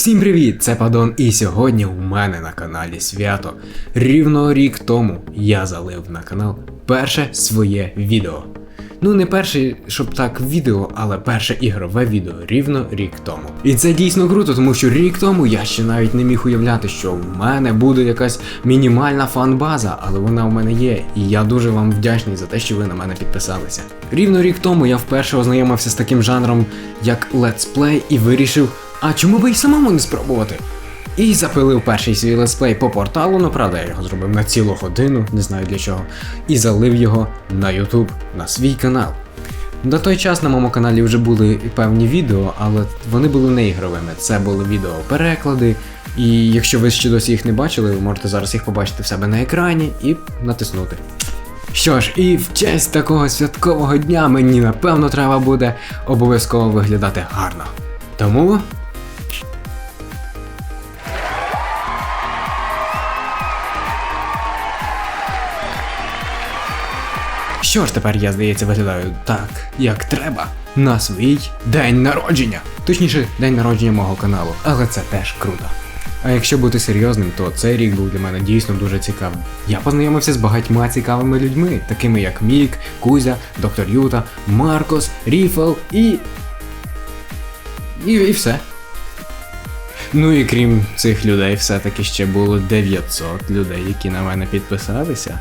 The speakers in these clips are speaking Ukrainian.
Всім привіт! Це Падон, і сьогодні у мене на каналі свято. Рівно рік тому я залив на канал перше своє відео. Ну, не перше, щоб так відео, але перше ігрове відео рівно рік тому. І це дійсно круто, тому що рік тому я ще навіть не міг уявляти, що в мене буде якась мінімальна фан-база, але вона в мене є. І я дуже вам вдячний за те, що ви на мене підписалися. Рівно рік тому я вперше ознайомився з таким жанром, як летсплей, і вирішив, а чому би й самому не спробувати? І запилив перший свій летсплей по порталу, ну правда, я його зробив на цілу годину, не знаю для чого, і залив його на YouTube, на свій канал. На той час на моєму каналі вже були певні відео, але вони були не ігровими. Це були відео переклади. І якщо ви ще досі їх не бачили, ви можете зараз їх побачити в себе на екрані і натиснути. Що ж, і в честь такого святкового дня мені напевно треба буде обов'язково виглядати гарно. Тому Що ж тепер я, здається, виглядаю так, як треба, на свій день народження. Точніше, день народження мого каналу, але це теж круто. А якщо бути серйозним, то цей рік був для мене дійсно дуже цікавим. Я познайомився з багатьма цікавими людьми, такими як Мік, Кузя, Доктор Юта, Маркос, Ріфл і. І, і все. Ну і крім цих людей, все-таки ще було 900 людей, які на мене підписалися.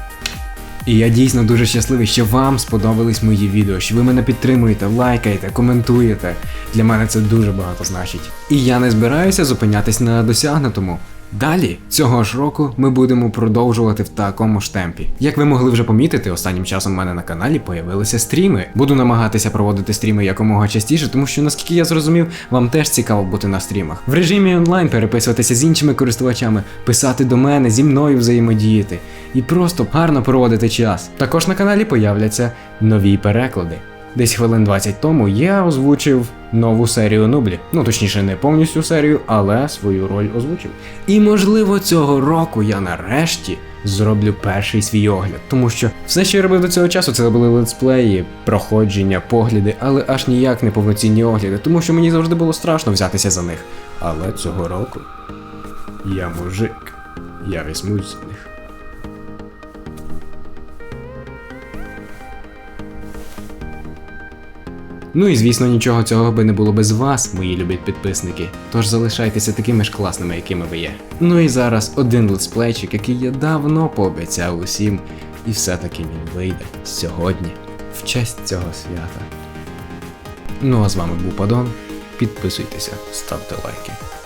І я дійсно дуже щасливий, що вам сподобались мої відео, що ви мене підтримуєте, лайкаєте, коментуєте. Для мене це дуже багато значить. І я не збираюся зупинятись на досягнутому. Далі цього ж року ми будемо продовжувати в такому ж темпі. Як ви могли вже помітити, останнім часом в мене на каналі появилися стріми. Буду намагатися проводити стріми якомога частіше, тому що наскільки я зрозумів, вам теж цікаво бути на стрімах. В режимі онлайн переписуватися з іншими користувачами, писати до мене, зі мною взаємодіяти і просто гарно проводити час. Також на каналі появляться нові переклади. Десь хвилин 20 тому я озвучив нову серію Нублі. Ну точніше, не повністю серію, але свою роль озвучив. І можливо цього року я нарешті зроблю перший свій огляд, тому що все, що я робив до цього часу, це були летсплеї, проходження, погляди, але аж ніяк не повноцінні огляди, тому що мені завжди було страшно взятися за них. Але цього року я мужик, я візьмусь за них. Ну і звісно, нічого цього би не було без вас, мої любі підписники. Тож залишайтеся такими ж класними, якими ви є. Ну і зараз один летсплейчик, який я давно пообіцяв усім, і все-таки він вийде сьогодні, в честь цього свята. Ну а з вами був Падон. Підписуйтеся, ставте лайки.